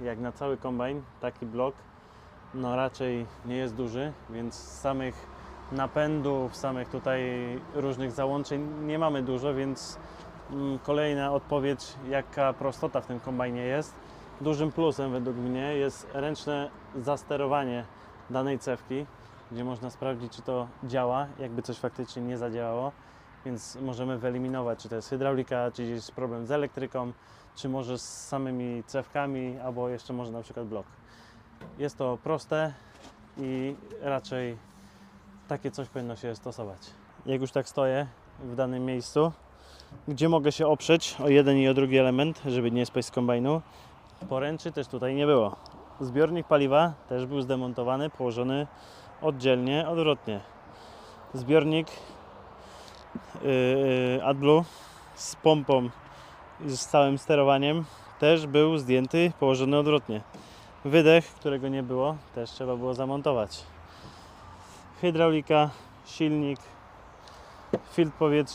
jak na cały kombajn, taki blok no raczej nie jest duży, więc samych napędów, samych tutaj różnych załączeń nie mamy dużo, więc mm, kolejna odpowiedź, jaka prostota w tym kombajnie jest. Dużym plusem według mnie jest ręczne zasterowanie danej cewki, gdzie można sprawdzić, czy to działa, jakby coś faktycznie nie zadziałało, więc możemy wyeliminować, czy to jest hydraulika, czy jest problem z elektryką, czy może z samymi cewkami, albo jeszcze może na przykład blok. Jest to proste i raczej takie coś powinno się stosować. Jak już tak stoję w danym miejscu, gdzie mogę się oprzeć o jeden i o drugi element, żeby nie spaść z kombajnu, poręczy też tutaj nie było. Zbiornik paliwa też był zdemontowany, położony oddzielnie, odwrotnie. Zbiornik AdBlue z pompą i z całym sterowaniem też był zdjęty, położony odwrotnie. Wydech, którego nie było, też trzeba było zamontować. Hydraulika, silnik, filtr powietrza.